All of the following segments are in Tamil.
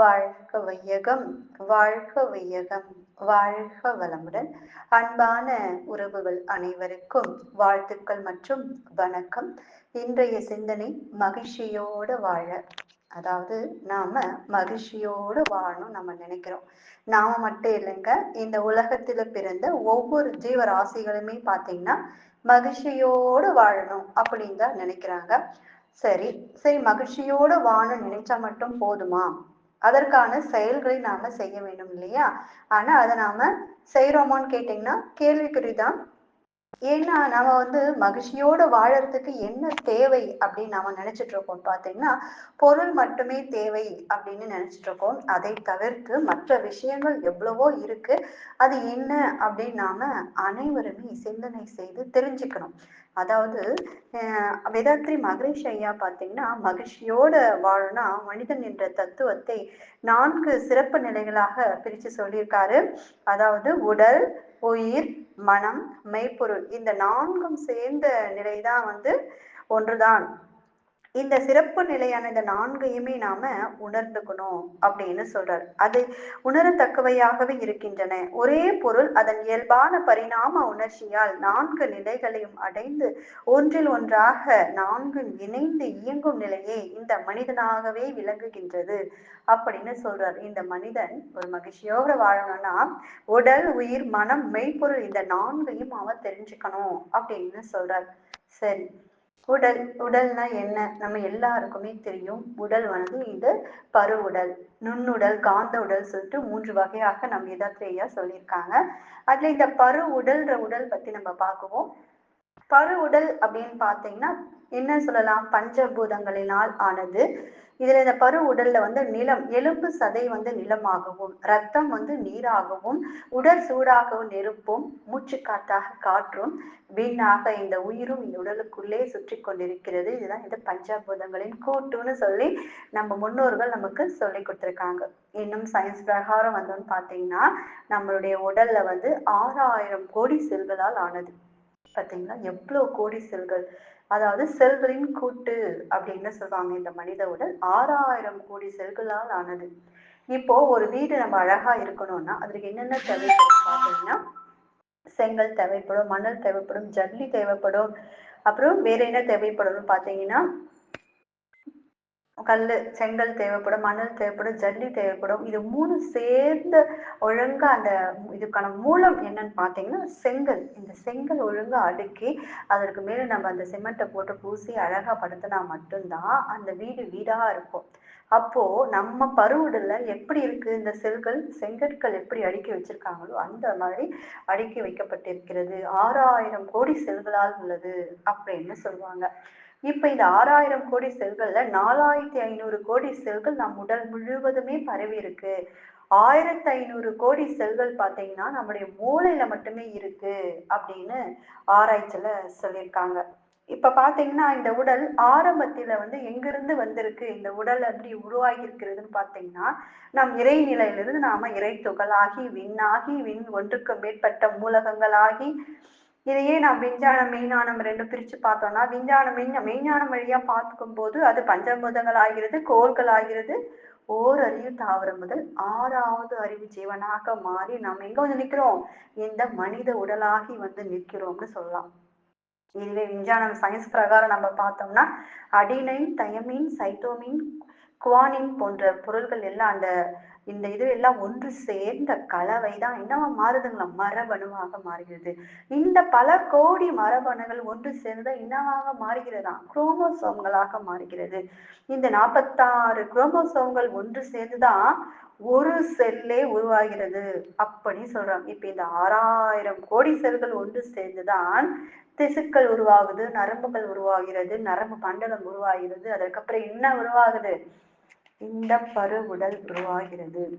வாழ்க வையகம் வாழ்க வையகம் வாழ்க வளமுடன். அன்பான உறவுகள் அனைவருக்கும் வாழ்த்துக்கள் மற்றும் வணக்கம். இன்றைய சிந்தனை மகிழ்ச்சியோடு வாழ. அதாவது நாம மகிழ்ச்சியோடு வாழணும் நம்ம நினைக்கிறோம். நாம மட்டும் இல்லைங்க இந்த உலகத்துல பிறந்த ஒவ்வொரு ஜீவராசிகளுமே பார்த்தீங்கன்னா மகிழ்ச்சியோடு வாழணும் அப்படின்னு தான் நினைக்கிறாங்க. சரி சரி மகிழ்ச்சியோடு வாழணும் நினைச்சா மட்டும் போதுமா? அதற்கான செயல்களை நாம செய்ய வேண்டும் இல்லையா? ஆனா அதை நாம செய்யறோமான்னு கேட்டீங்கன்னா கேள்விக்குறிதான். ஏன்னா நாம வந்து மகிழ்ச்சியோட வாழறதுக்கு என்ன தேவை அப்படின்னு நாம நினைச்சிட்டு இருக்கோம். பாத்தீங்கன்னா பொருள் மட்டுமே தேவை அப்படின்னு நினைச்சிட்டு இருக்கோம். அதை தவிர்த்து மற்ற விஷயங்கள் எவ்வளவோ இருக்கு. அது என்ன அப்படின்னு நாம அனைவருமே சிந்தனை செய்து தெரிஞ்சுக்கணும். அதாவது வேதாத்ரி மகரிஷ் ஐயா பார்த்தீங்கன்னா மகிழ்ச்சியோட வாழனா மனிதன் என்ற தத்துவத்தை நான்கு சிறப்பு நிலைகளாக பிரித்து சொல்லியிருக்காரு. அதாவது உடல் உயிர் மனம் மெய்ப்பொருள். இந்த நான்கும் சேர்ந்த நிலை தான் வந்து ஒன்றுதான். இந்த சிறப்பு நிலையான இந்த நான்கையுமே நாம உணர்ந்துக்கணும் அப்படின்னு சொல்றார். அது உணரத்தக்கவையாகவே இருக்கின்றன. ஒரே பொருள் அதன் இயல்பான பரிணாம உணர்ச்சியால் நான்கு நிலைகளையும் அடைந்து ஒன்றில் ஒன்றாக நான்கு இணைந்து இயங்கும் நிலையே இந்த மனிதனாகவே விளங்குகின்றது அப்படின்னு சொல்றார். இந்த மனிதன் ஒரு மகிழ்ச்சியோட வாழணும்னா உடல் உயிர் மனம் மெய்ப்பொருள் இந்த நான்கையும் அவன் தெரிஞ்சுக்கணும் அப்படின்னு சொல்றார். சரி. உடல் உடல்னா என்ன? நம்ம எல்லாருக்குமே தெரியும். உடல் வந்து இது பரு உடல். நுண்ணுடல் காந்த உடல் சொல்லிட்டு மூன்று வகையாக நம்ம எதாத்திரையா சொல்லியிருக்காங்க. அதுல இந்த பரு உடல்ன்ற உடல் பத்தி நம்ம பார்க்குவோம். பரு உடல் அப்படின்னு பார்த்தீங்கன்னா என்ன சொல்லலாம்? பஞ்சபூதங்களினால் ஆனது. இதுல இந்த பரு உடல்ல வந்து நிலம் எலும்பு சதை வந்து நிலமாகவும் ரத்தம் வந்து நீராகவும் உடல் சூடாகவும் நெருப்பும் மூச்சு காற்றாக காற்றும் வீணாக இந்த உயிரும் இந்த உடலுக்குள்ளே சுற்றி கொண்டிருக்கிறது. இதுதான் இந்த பஞ்சபூதங்களின் கூட்டுன்னு சொல்லி நம்ம முன்னோர்கள் நமக்கு சொல்லி கொடுத்துருக்காங்க. இன்னும் சயின்ஸ் பிரகாரம் வந்தோம்னு பார்த்தீங்கன்னா நம்மளுடைய உடல்ல வந்து ஆறாயிரம் கோடி செல்களால் ஆனது. பார்த்தீங்களா? எவ்வளோ கோடி செல்கள்? அதாவது செல்களின் கூட்டு அப்படின்னு சொல்லுவாங்க இந்த மனித உடல். ஆறாயிரம் கோடி செல்களால் ஆனது. இப்போ ஒரு வீடு நம்ம அழகா இருக்கணும்னா அதுக்கு என்னென்ன தேவைப்படும் பார்த்தீங்கன்னா செங்கல் தேவைப்படும் மணல் தேவைப்படும் ஜல்லி தேவைப்படும் அப்புறம் வேற என்ன தேவைப்படும் பார்த்தீங்கன்னா கல் செங்கல் தேவைப்படும் மணல் தேவைப்படும் ஜல்லி தேவைப்படும். இது மூணு சேர்ந்த ஒழுங்காக அந்த இதுக்கான மூலம் என்னன்னு பார்த்தீங்கன்னா செங்கல். இந்த செங்கல் ஒழுங்காக அடுக்கி அதற்கு மேலே நம்ம அந்த சிமெண்ட்டை போட்டு பூசி அழகா படுத்தினா மட்டும்தான் அந்த வீடு வீடா இருக்கும். அப்போ நம்ம பருவுடல எப்படி இருக்கு? இந்த செல்கள் செங்கற்கள் எப்படி அடுக்கி வச்சிருக்காங்களோ அந்த மாதிரி அடுக்கி வைக்கப்பட்டிருக்கிறது. ஆறாயிரம் கோடி செல்களால் உள்ளது அப்படின்னு சொல்லுவாங்க. இப்ப இந்த ஆறாயிரம் கோடி செல்கள்ல நாலாயிரத்தி ஐநூறு கோடி செல்கள் நம் உடல் முழுவதுமே பரவி இருக்கு. ஆயிரத்தி ஐநூறு கோடி செல்கள் பார்த்தீங்கன்னா நம்முடைய மூளையில மட்டுமே இருக்கு அப்படின்னு ஆராய்ச்சியில சொல்லியிருக்காங்க. இப்ப பாத்தீங்கன்னா இந்த உடல் ஆரம்பத்துல வந்து எங்கிருந்து வந்திருக்கு இந்த உடல் எப்படி உருவாகி இருக்கிறதுன்னு பாத்தீங்கன்னா நம் இறை நிலையிலிருந்து நாம இறை துகளாகி விண்ணாகி விண் ஒன்றுக்கு மேற்பட்ட மூலகங்களாகி இதையே நான் விஞ்ஞானம் மெய்ஞானம் ரெண்டு பிரிச்சு பார்த்தோம்னா விஞ்ஞான மெய்ஞ மெய்ஞானம் வழியா பார்த்துக்கும் போது அது பஞ்சபூதங்கள் ஆகிறது கோள்கள் ஆகிறது ஓர் அறிவு தாவரம் முதல் ஆறாவது அறிவு ஜீவனாக மாறி நாம் எங்க வந்து நிற்கிறோம் இந்த மனித உடலாகி வந்து நிற்கிறோம்னு சொல்லலாம். இதுவே விஞ்ஞானம் சயின்ஸ் பிரகாரம் நம்ம பார்த்தோம்னா அடினைன் தயமின் சைட்டோமின் குவானின் போன்ற பொருள்கள் எல்லாம் அந்த இந்த இது எல்லாம் ஒன்று சேர்ந்த கலவை தான் என்னவா மாறுதுங்களா? மரபணுவாக மாறுகிறது. இந்த பல கோடி மரபணுகள் ஒன்று சேர்ந்த என்னவாக மாறுகிறதா? குரோமோசோம்களாக மாறுகிறது. இந்த நாற்பத்தாறு குரோமோசோம்கள் ஒன்று சேர்ந்துதான் ஒரு செல்லே உருவாகிறது அப்படின்னு சொல்றாங்க. இப்ப இந்த ஆறாயிரம் கோடி செல்கள் ஒன்று சேர்ந்துதான் திசுக்கள் உருவாகுது நரம்புகள் உருவாகிறது நரம்பு மண்டலம் உருவாகிறது அதுக்கப்புறம் என்ன உருவாகுது? இந்த பரு உடல் உருவாகிறது.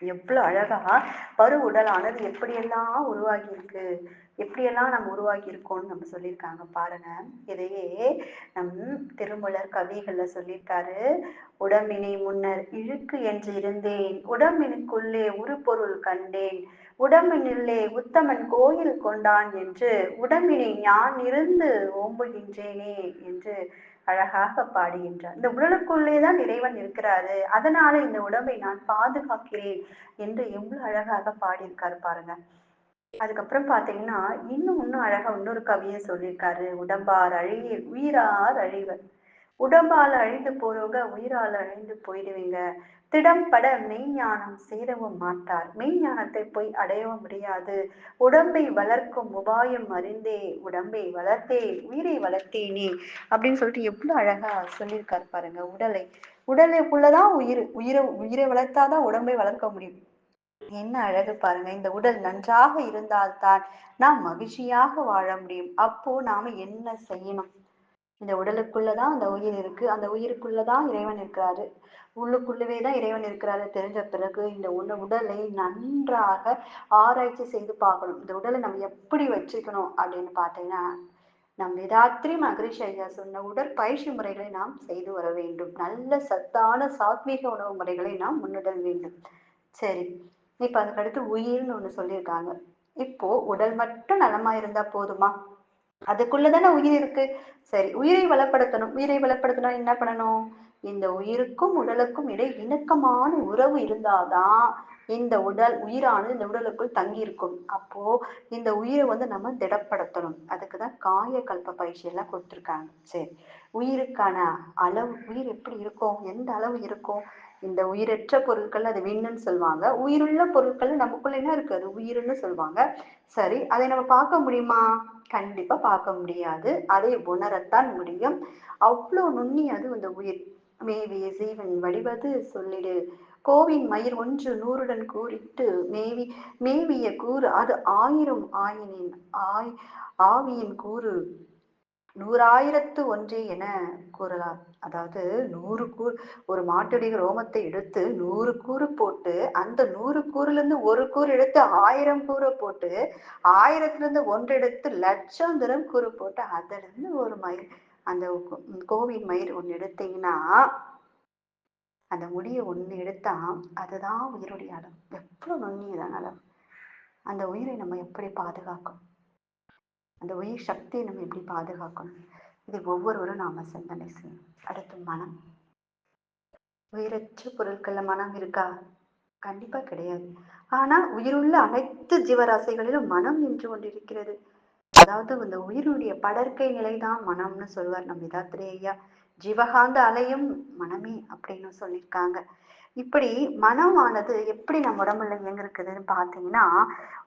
எவ்வளவு அழகா பரு உடலானது எப்படியெல்லாம் உருவாகியிருக்கு? எப்படியெல்லாம் நம்ம உருவாகியிருக்கோம்னு நம்ம சொல்லியிருக்காங்க பாருங்க. இதையே நம் திருமலர் கவிகள்ல சொல்லியிருக்காரு. உடம்பினை முன்னர் இழுக்கு என்று இருந்தேன். உடம்பினுக்குள்ளே உருப்பொருள் கண்டேன். உடம்பினுள்ளே உத்தமன் கோயில் கொண்டான் என்று உடம்பினை ஞான் இருந்து ஓம்புகின்றேனே என்று அழகாக பாடுகின்றார். இந்த உடலுக்குள்ளே தான் இறைவன் இருக்கிறாரு. அதனால இந்த உடம்பை நான் பாதுகாக்கிறேன் என்று எவ்வளவு அழகாக பாடியிருக்காரு பாருங்க. அதுக்கப்புறம் பாத்தீங்கன்னா இன்னும் இன்னும் அழகா இன்னொரு கவியை சொல்லியிருக்காரு. உடம்பார் அழிய உயிரார் அழிவர். உடம்பால் அழிந்து போறவங்க உயிரால் அழிந்து போயிடுவீங்க. திடம்பட மெய்ஞானம் சேரவும் மாட்டார். மெய்ஞானத்தை போய் அடையவும் முடியாது. உடம்பை வளர்க்கும் உபாயம் அறிந்தே உடம்பை வளர்த்தே உயிரை வளர்த்தேனே அப்படின்னு சொல்லிட்டு எவ்வளவு அழகா சொல்லியிருக்காரு பாருங்க உடலை. உடலுக்குள்ளதான் உயிர் உயிரை உயிரை வளர்த்தாதான் உடம்பை வளர்க்க முடியும். என்ன அழகு பாருங்க இந்த உடல் நன்றாக இருந்தால்தான் நாம் மகிழ்ச்சியாக வாழ முடியும். அப்போ நாம என்ன செய்யணும்? இந்த உடலுக்குள்ளதான் அந்த உயிர் இருக்கு. அந்த உயிருக்குள்ளதான் இறைவன் இருக்கிறாரு. உள்ளுக்குள்ளவே தான் இறைவன் இருக்கிறாரு. தெரிஞ்ச பிறகு இந்த உட உடலை நன்றாக ஆராய்ச்சி செய்து பார்க்கணும். இந்த உடலை நம்ம எப்படி வச்சுக்கணும் அப்படின்னு பார்த்தீங்கன்னா நம் வேதாத்ரி மகரிஷ் ஐயா சொன்ன உடற்பயிற்சி முறைகளை நாம் செய்து வர வேண்டும். நல்ல சத்தான சாத்வீக உணவு முறைகளை நாம் முன்னிடல் வேண்டும். சரி. இப்ப அதுக்கடுத்து உயிர்னு ஒண்ணு சொல்லியிருக்காங்க. இப்போ உடல் மட்டும் நலமா இருந்தா போதுமா? அதுக்குள்ளதானே உயிர் இருக்கு. சரி உயிரை வளப்படுத்தணும். உயிரை வளப்படுத்தணும் என்ன பண்ணணும்? இந்த உயிருக்கும் உடலுக்கும் இடை இணக்கமான உறவு இருந்தாதான் இந்த உடல் உயிரானது இந்த உடலுக்குள் தங்கி இருக்கும் அப்போ இந்த உயிரை வந்து நம்ம திடப்படுத்தணும். அதுக்குதான் காய கல்ப பயிற்சி எல்லாம் கொடுத்துருக்காங்க. சரி உயிருக்கான அளவு உயிர் எப்படி இருக்கும்? எந்த அளவு இருக்கும்? இந்த உயிரற்ற பொருட்கள் அது விண்ணுன்னு சொல்லுவாங்க. உயிருள்ள பொருட்கள் நமக்குள்ள என்ன இருக்கு? அது உயிர்னு சொல்லுவாங்க. சரி அதை நம்ம பார்க்க முடியுமா? கண்டிப்பா பார்க்க முடியாது. அதை உணரத்தான் முடியும். அவ்வளோ நுண்ணி அது அந்த உயிர். மேவிய சீவன் வடிவது சொல்லிடு. கோவின் மயிர் ஒன்று நூறுடன் கூறிட்டு மேவி மேவிய கூறு அது ஆயிரம் ஆயினின் ஆய் ஆவியின் கூறு. நூறாயிரத்து ஒன்று என கூறலாம். அதாவது நூறு கூறு ஒரு மாட்டுடைய ரோமத்தை எடுத்து நூறு கூறு போட்டு அந்த நூறு கூறுலேருந்து ஒரு கூறு எடுத்து ஆயிரம் கூறு போட்டு ஆயிரத்துலேருந்து ஒன்று எடுத்து லட்சம் தரம் கூறு போட்டு அதுலேருந்து ஒரு மயிர் அந்த கோவின் மயிர் ஒன்று எடுத்தீங்கன்னா அந்த முடியை ஒன்று எடுத்தா அதுதான் உயிருடைய அளவு எவ்வளோ நுண்ணியதான அளவு அந்த உயிரை நம்ம எப்படி பாதுகாக்கும் அந்த உயிர் சக்தியை நம்ம எப்படி பாதுகாக்கணும்? இது ஒவ்வொருவரும் நாம சிந்தனை செய்யணும். அடுத்து மனம். உயிரற்ற பொருட்கள்ல மனம் இருக்கா? கண்டிப்பா கிடையாது. ஆனா உயிருள்ள அனைத்து ஜீவராசிகளிலும் மனம் நின்று கொண்டிருக்கிறது. அதாவது இந்த உயிருடைய படற்கை நிலைதான் மனம்னு சொல்வார் நம் விதாத்திரி ஐயா ஜீவகாந்த அலையும் மனமே அப்படின்னு சொல்லியிருக்காங்க. இப்படி மனமானது எப்படி நம்ம உடம்புல இயங்கிருக்குதுன்னு பார்த்தீங்கன்னா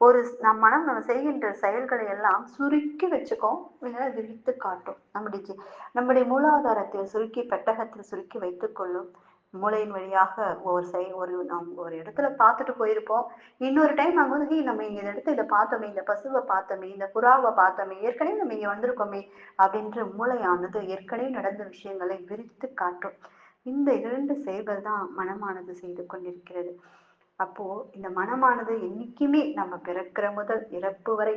ஒரு நம் மனம் நம்ம செய்கின்ற செயல்களை எல்லாம் சுருக்கி வச்சுக்கோம் இல்லை விரித்து காட்டும். நம்முடைய நம்முடைய மூலாதாரத்தில் சுருக்கி பெட்டகத்தில் சுருக்கி வைத்துக்கொள்ளும் மூளையின் வழியாக ஒரு செய் ஒரு நாம் ஒரு இடத்துல பார்த்துட்டு போயிருப்போம். இன்னொரு டைம் அங்கே வந்து நம்ம இங்க இந்த இடத்துல இதை பார்த்தோமே இந்த பசுவை பார்த்தோமே இந்த புறாவை பார்த்தோமே ஏற்கனவே நம்ம இங்கே வந்திருக்கோமே அப்படின்ற மூளையானது ஏற்கனவே நடந்த விஷயங்களை விரித்து காட்டும். இந்த இரண்டு செயல்கள் தான் மனமானது செய்து கொண்டிருக்கிறது. அப்போ இந்த மனமானது என்னைக்குமே நம்ம பிறக்கிற முதல் இறப்பு வரை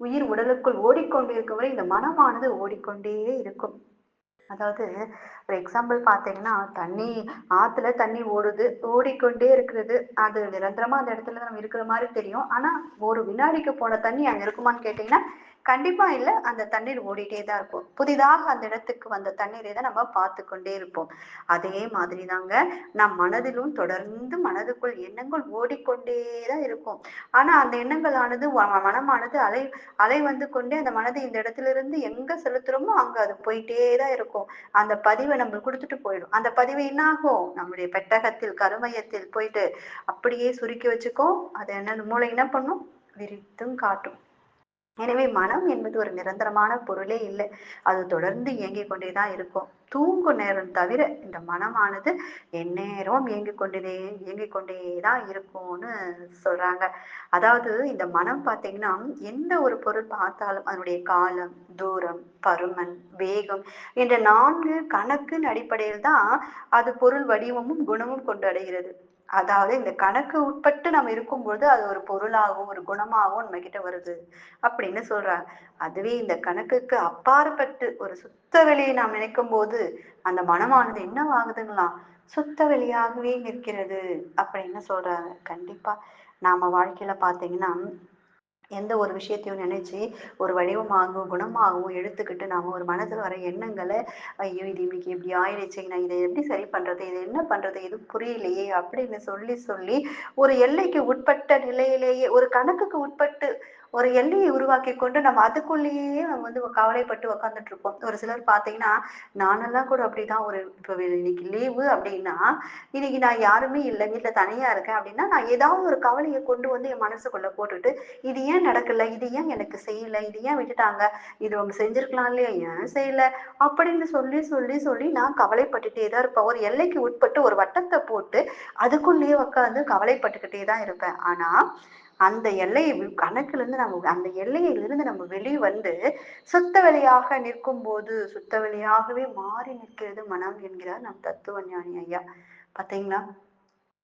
உயிர் உடலுக்குள் ஓடிக்கொண்டிருக்கும் வரை இந்த மனமானது ஓடிக்கொண்டே இருக்கும். அதாவது ஒரு எக்ஸாம்பிள் பார்த்தீங்கன்னா தண்ணி ஆத்துல தண்ணி ஓடுது ஓடிக்கொண்டே இருக்கிறது. அது நிரந்தரமா அந்த இடத்துல நம்ம இருக்கிற மாதிரி தெரியும். ஆனா ஒரு வினாடிக்கு போன தண்ணி அங்க இருக்குமான்னு கேட்டீங்கன்னா கண்டிப்பா இல்ல. அந்த தண்ணீர் ஓடிட்டே தான் இருக்கும். புதிதாக அந்த இடத்துக்கு வந்த தண்ணீரை தான் நம்ம பார்த்து கொண்டே இருப்போம். அதே மாதிரி தாங்க நம் மனதிலும் தொடர்ந்து மனதுக்குள் எண்ணங்கள் ஓடிக்கொண்டே தான் இருக்கும். ஆனா அந்த எண்ணங்களானது மனமானது அலை அலை வந்து கொண்டே அந்த மனதை இந்த இடத்துல இருந்து எங்க செலுத்துறோமோ அங்க அது போயிட்டே தான் இருக்கும். அந்த பதிவை நம்ம கொடுத்துட்டு போயிடும். அந்த பதிவு என்ன ஆகும் நம்முடைய பெட்டகத்தில் கருமையத்தில் போயிட்டு அப்படியே சுருக்கி வச்சுக்கோ. அது என்ன மூளை என்ன பண்ணும்? விரித்தும் காட்டும். எனவே மனம் என்பது ஒரு நிரந்தரமான பொருளே இல்லை. அது தொடர்ந்து இயங்கிக் கொண்டேதான் இருக்கும். தூங்கும் நேரம் தவிர இந்த மனமானது எந்நேரம் இயங்கிக் கொண்டே இயங்கிக் கொண்டேதான் இருக்கும்னு சொல்றாங்க. அதாவது இந்த மனம் பார்த்தீங்கன்னா எந்த ஒரு பொருள் பார்த்தாலும் அதனுடைய காலம் தூரம் பருமன் வேகம் என்ற நான்கு கணக்கின் அடிப்படையில் தான் அது பொருள் வடிவமும் குணமும் கொண்டு அடைகிறது. அதாவது இந்த கணக்கு உட்பட்டு நம்ம இருக்கும்பொழுது அது ஒரு பொருளாகவும் ஒரு குணமாகவும் நம்ம கிட்ட வருது அப்படின்னு சொல்றாங்க. அதுவே இந்த கணக்குக்கு அப்பாற்பட்டு ஒரு சுத்த வெளியை நாம் நினைக்கும் போது அந்த மனமானது என்னவாகுதுங்களாம் சுத்த வெளியாகவே நிற்கிறது அப்படின்னு சொல்றாங்க. கண்டிப்பா நாம வாழ்க்கையில பாத்தீங்கன்னா எந்த ஒரு விஷயத்தையும் நினைச்சு ஒரு வடிவமாகவும் குணமாகவும் எடுத்துக்கிட்டு நாம ஒரு மனசுல வர எண்ணங்களை ஐயோ இது இன்னைக்கு இப்படி ஆயிடுச்சு நான் இதை எப்படி சரி பண்றது இது என்ன பண்றது இது புரியலையே அப்படின்னு சொல்லி சொல்லி ஒரு எல்லைக்கு உட்பட்ட நிலையிலேயே ஒரு கணக்குக்கு உட்பட்டு ஒரு எல்லையை உருவாக்கி கொண்டு நம்ம அதுக்குள்ளேயே நம்ம வந்து கவலைப்பட்டு உக்காந்துட்டு இருப்போம் ஒரு சிலர் பார்த்தீங்கன்னா நானெல்லாம் கூட அப்படிதான் ஒரு இப்போ இன்னைக்கு லீவு அப்படின்னா இன்னைக்கு நான் யாருமே இல்லை வீட்டில் தனியா இருக்கேன் அப்படின்னா நான் ஏதாவது ஒரு கவலையை கொண்டு வந்து என் மனசுக்குள்ள போட்டுட்டு இது ஏன் நடக்கல? இது ஏன் எனக்கு செய்யல? இது ஏன் விட்டுட்டாங்க? இது அவங்க செஞ்சிருக்கலாம் இல்லையா? ஏன் செய்யல? அப்படின்னு சொல்லி சொல்லி சொல்லி நான் கவலைப்பட்டுட்டே தான் இருப்பேன். ஒரு எல்லைக்கு உட்பட்டு ஒரு வட்டத்தை போட்டு அதுக்குள்ளேயே உட்காந்து கவலைப்பட்டுக்கிட்டே தான் இருப்பேன். ஆனா அந்த எல்லையை வி- இருந்து நம்ம அந்த எல்லையிலிருந்து நம்ம வெளியே வந்து சுத்த வெளியாக நிற்கும் போது சுத்த வெளியாகவே மாறி நிற்கிறது மனம் என்கிறார் நம் தத்துவ ஞானி ஐயா. பார்த்தீங்களா?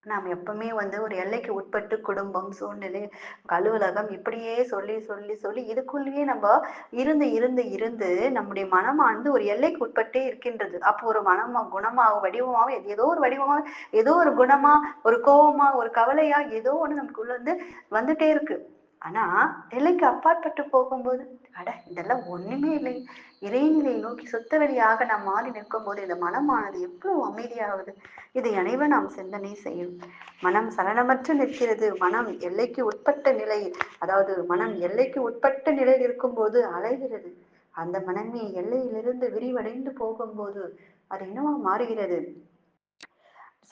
நாம் எப்பவுமே வந்து ஒரு எல்லைக்கு உட்பட்டு குடும்பம் சூழ்நிலை அலுவலகம் இப்படியே சொல்லி சொல்லி சொல்லி இதுக்குள்ளேயே நம்ம இருந்து இருந்து இருந்து நம்முடைய மனமானது ஒரு எல்லைக்கு உட்பட்டே இருக்கின்றது. அப்போ ஒரு மனமா குணமாக வடிவமாக எது- ஏதோ ஒரு வடிவமாக ஏதோ ஒரு குணமா ஒரு கோபமா ஒரு கவலையா ஏதோ ஒன்று நமக்குள்ள வந்து வந்துட்டே இருக்கு. ஆனா எல்லைக்கு அப்பாற்பட்டு போகும்போது அட இதெல்லாம் ஒண்ணுமே இல்லை. இறைநிலையை நோக்கி சுத்த வெளியாக நாம் மாறி நிற்கும் போது இந்த மனமானது எவ்வளவு அமைதியாகுது இதை அனைவரும் நாம் சிந்தனை செய்யும். மனம் சலனமற்று நிற்கிறது. மனம் எல்லைக்கு உட்பட்ட நிலை அதாவது மனம் எல்லைக்கு உட்பட்ட நிலையில் இருக்கும்போது அலைகிறது. அந்த மனமே எல்லையிலிருந்து விரிவடைந்து போகும்போது அது என்னவா மாறுகிறது?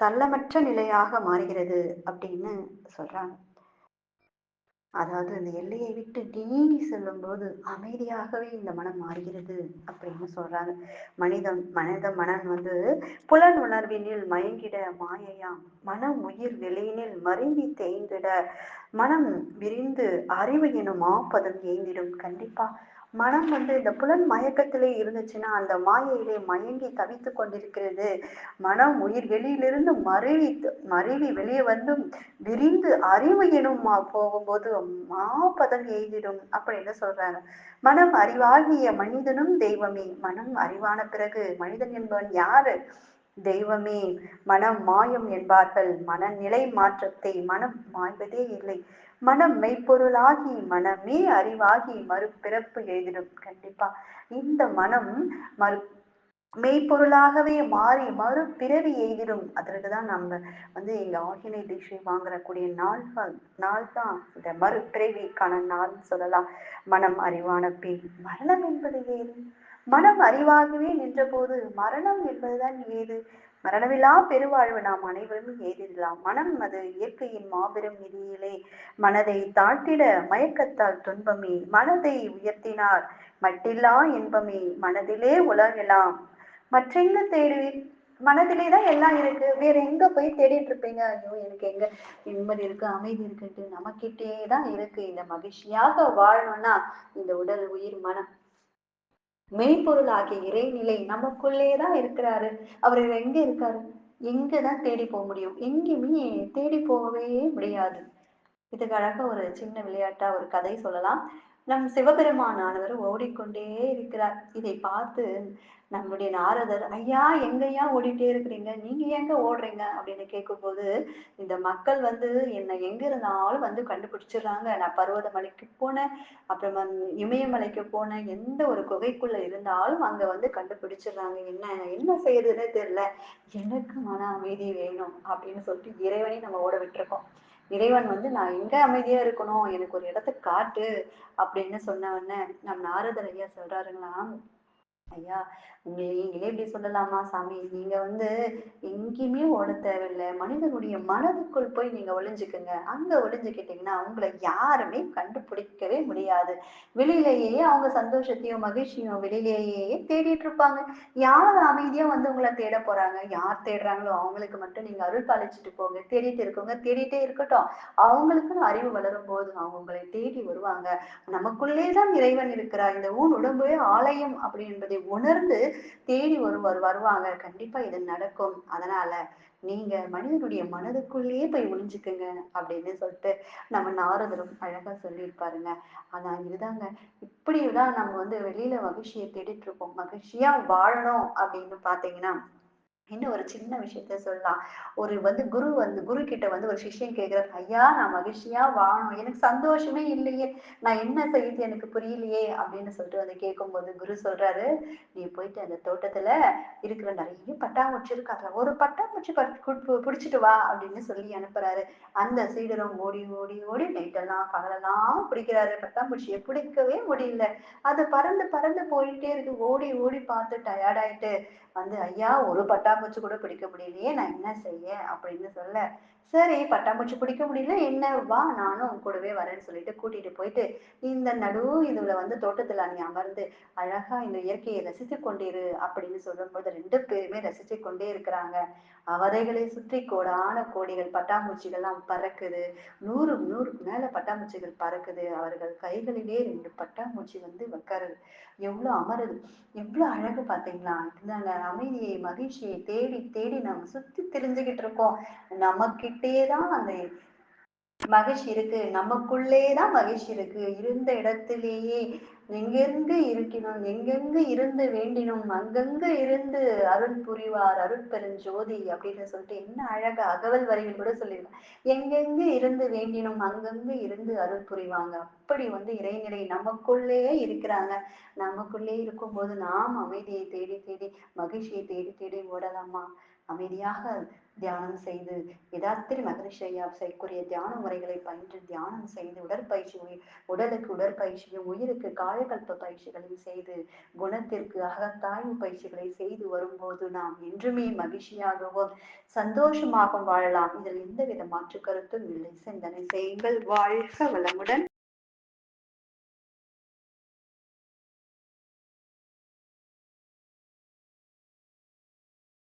சல்லமற்ற நிலையாக மாறுகிறது அப்படின்னு சொல்றாங்க. அதாவது இந்த எல்லையை விட்டு நீங்கி செல்லும்போது அமைதியாகவே இந்த மனம் மாறுகிறது அப்படின்னு சொல்றாங்க மனிதன் மனித மனம் வந்து புலன் உணர்வினில் மயங்கிட மாயையாம் மனம் உயிர் வெளியினில் மருங்கி தேய்ந்திட. மனம் விரிந்து அறிவு எனும் மாப்பதம் ஏந்திடும். கண்டிப்பா மனம் வந்து இந்த புலன் மயக்கத்திலே இருந்துச்சுன்னா அந்த மாயையிலே மயங்கி தவித்து கொண்டிருக்கிறது. மனம் உயிர் வெளியிலிருந்து மருவி மருவி வெளியே வந்து விரிந்து அறிவு எனும் போகும்போது மாபதம் எய்திடும் அப்படின்னு சொல்றாங்க மனம் அறிவாகிய மனிதனும் தெய்வமே. மனம் அறிவான பிறகு மனிதன் என்பவன் யாரு? தெய்வமே. மனம் மாயம் என்பார்கள். மனநிலை மாற்றத்தை மனம் மாய்வதே இல்லை. மனம் மெய்ப்பொருளாகி மனமே அறிவாகி மறுபிறப்பு எழுதிடும். கண்டிப்பா. இந்த மனம் மறு மெய்ப்பொருளாகவே மாறி மறுபிறவி எய்திடும் அதற்கு தான் நம்ம வந்து இங்க ஆகினை தீட்சை வாங்கக்கூடிய நாள் நாள் தான் இந்த மறுபிறவிக்கான நாள்னு சொல்லலாம். மனம் அறிவான பின் மரணம் என்பது ஏது? மனம் அறிவாகவே நின்றபோது மரணம் என்பதுதான் ஏது? மரணமில்லா பெருவாழ்வு நாம் அனைவரும் ஏதிடலாம் மனம் அது இயற்கையின் மாபெரும் நிதியிலே. மனதை தாழ்த்திட மயக்கத்தால் துன்பமே. மனதை உயர்த்தினார் மட்டில்லா இன்பமே. மனதிலே உலகெல்லாம் மற்றெங்க தேடுவீர் மனதிலே தான் எல்லாம் இருக்கு. வேற எங்க போய் தேடிட்டு இருப்பீங்க? ஐயோ எனக்கு எங்க நிம்மதி இருக்கு அமைதி இருக்குன்ட்டு நமக்கிட்டே தான் இருக்கு. இந்த மகிழ்ச்சியாக வாழணும்னா இந்த உடல் உயிர் மனம். மெய்ப்பொருள் ஆகிய இறைநிலை நமக்குள்ளே தான் இருக்கிறாரு. அவர் எங்க இருக்காரு? எங்கதான் தேடி போக முடியும். எங்கேயுமே தேடி போகவே முடியாது. இதுக்கு அழகா ஒரு சின்ன விளையாட்டா ஒரு கதை சொல்லலாம். நம் சிவபெருமானானவர் ஓடிக்கொண்டே இருக்கிறார். இதை பார்த்து நம்முடைய நாரதர் ஐயா எங்கய்யா ஓடிட்டே இருக்கிறீங்க? நீங்க எங்க ஓடுறீங்க? அப்படின்னு கேட்கும்போது இந்த மக்கள் வந்து என்னை எங்க இருந்தாலும் வந்து கண்டுபிடிச்சிடுறாங்க. நான் பர்வதமலைக்கு போனேன் அப்புறமா இமயமலைக்கு போனேன். எந்த ஒரு குகைக்குள்ள இருந்தாலும் அங்க வந்து கண்டுபிடிச்சிடுறாங்க. என்ன என்ன செய்யறதுன்னே தெரியல. எனக்கு மன அமைதி வேணும் அப்படின்னு சொல்லிட்டு இறைவனை நம்ம ஓட விட்டுருக்கோம். இறைவன் வந்து நான் எங்க அமைதியா இருக்கணும்? எனக்கு ஒரு இடத்த காட்டு அப்படின்னு சொன்ன உடனே நம் நாரதர் ஐயா சொல்றாருங்களாம் ஐயா உங்களை நீங்களே இப்படி சொல்லலாமா சாமி? நீங்க வந்து எங்கேயுமே ஓட தேவையில்லை. மனிதனுடைய மனதுக்குள் போய் நீங்க ஒளிஞ்சுக்குங்க. அங்க ஒளிஞ்சுக்கிட்டீங்கன்னா உங்களை யாருமே கண்டுபிடிக்கவே முடியாது. வெளியிலேயே அவங்க சந்தோஷத்தையும் மகிழ்ச்சியும் வெளியிலேயே தேடிட்டு இருப்பாங்க யார் அமைதியா வந்து உங்களை தேட போறாங்க. யார் தேடுறாங்களோ அவங்களுக்கு மட்டும் நீங்க அருள் பாலிச்சுட்டு போங்க. தேடிட்டு இருக்கவங்க தேடிட்டே இருக்கட்டும். அவங்களுக்கும் அறிவு வளரும் போது அவங்க உங்களை தேடி வருவாங்க. நமக்குள்ளே தான் இறைவன் இருக்கிறார். இந்த ஊன் உடம்பே ஆலயம் அப்படி என்பதை உணர்ந்து தேடி ஒருவர் வருவாங்க. கண்டிப்பா இது நடக்கும். அதனால நீங்க மனிதனுடைய மனதுக்குள்ளேயே போய் ஒளிஞ்சுக்குங்க அப்படின்னு சொல்லிட்டு நம்ம நாரதரும் அழகா சொல்லியிருப்பாருங்க. ஆனா இதுதாங்க இப்படிதான் நம்ம வந்து வெளியில மகிழ்ச்சியை தேடிட்டு இருக்கோம். மகிழ்ச்சியா வாழணும் அப்படின்னு பாத்தீங்கன்னா இன்னும் ஒரு சின்ன விஷயத்த சொல்லலாம். ஒரு வந்து குரு வந்து குரு கிட்ட வந்து ஒரு சிஷ்யன் கேட்கிறார், "ஐயா நான் மகிழ்ச்சியா வாழணும். எனக்கு சந்தோஷமே இல்லையே! நான் என்ன செய்யுது எனக்கு புரியலையே!" அப்படின்னு சொல்லிட்டு வந்து கேட்கும்போது, குரு சொல்றாரு, "நீ போயிட்டு அந்த தோட்டத்துல இருக்கிற நிறைய பட்டாம்பூச்சி இருக்கு. அதுல ஒரு பட்டாம்பூச்சி பிடிச்சிட்டு வா" அப்படின்னு சொல்லி அனுப்புறாரு. அந்த சீடரும் ஓடி, ஓடி, ஓடி நைட்டெல்லாம் பகலெல்லாம் பிடிக்கிறாரு. பட்டாம்பூச்சிய பிடிக்கவே முடியல. அது பறந்து, பறந்து போயிட்டே இருக்கு. ஓடி, ஓடி பார்த்து டயர்டாயிட்டு வந்து, "ஐயா ஒரு பட்டாம்பூச்சி கூட பிடிக்க முடியலையே! நான் என்ன செய்ய?" அப்படின்னு சொல்ல, "சரி பட்டாம்பூச்சி பிடிக்க முடியல என்ன? வா நானும் உன் கூடவே வரேன்னு" சொல்லிட்டு கூட்டிட்டு போயிட்டு, "இந்த நடு இதுல வந்து தோட்டத்துல நீ அமர்ந்து அழகா இந்த இயற்கையை ரசித்து கொண்டிரு" அப்படின்னு சொல்லும்போது ரெண்டு பேருமே ரசித்து கொண்டே இருக்கிறாங்க. அவதைகளை சுற்றி கோடான கோடிகள் பட்டாம்பூச்சிகள்லாம் பறக்குது. 100 100க்கு மேல பட்டாம்பூச்சிகள் பறக்குது. அவர்கள் கைகளிலே ரெண்டு பட்டாம்பூச்சி வந்து வைக்கிறது எவ்வளோ அமருது. எவ்ளோ அழகு பார்த்தீங்களா? இந்த அமைதியை, மகிழ்ச்சியை தேடி, தேடி நம்ம சுத்தி தெரிஞ்சுக்கிட்டு இருக்கோம். நமக்கு நமக்கிட்டயே தான் அந்த மகிழ்ச்சி இருக்கு. நமக்குள்ளே தான் மகிழ்ச்சி இருக்கு. இருந்த இடத்திலேயே எங்கெங்கு இருக்கினும், எங்கெங்கு இருந்து வேண்டினும், அங்கங்கு இருந்து அருள் புரிவார் அருட்பெருஞ்சோதி அப்படின்னு சொல்லிட்டு என்ன அழகா அகவல் வரையில் கூட சொல்லியிருக்கேன் எங்கெங்கு இருந்து வேண்டினும், அங்கங்கு இருந்து அருள் புரிவாங்க. அப்படி வந்து இறைநிலை நமக்குள்ளேயே இருக்கிறாங்க. நமக்குள்ளே இருக்கும்போது நாம் அமைதியை தேடி, தேடி மகிழ்ச்சியை தேடி, தேடி ஓடலாமா? அமைதியாக தியானம் செய்து யதார்த்திரி மகரிஷி ஐயா செய்யக்கூடிய தியான முறைகளை பயின்று தியானம் செய்து உடற்பயிற்சி உடலுக்கு உடற்பயிற்சியும் உயிருக்கு காயகல்ப பயிற்சிகளையும் செய்து குணத்திற்கு அகத்தாய்வு பயிற்சிகளை செய்து வரும்போது நாம் என்றுமே மகிழ்ச்சியாகவும் சந்தோஷமாக வாழலாம். இதில் எந்தவித மாற்று கருத்தும் இல்லை. சிந்தனை செய்யுங்கள். வாழ்க வளமுடன்.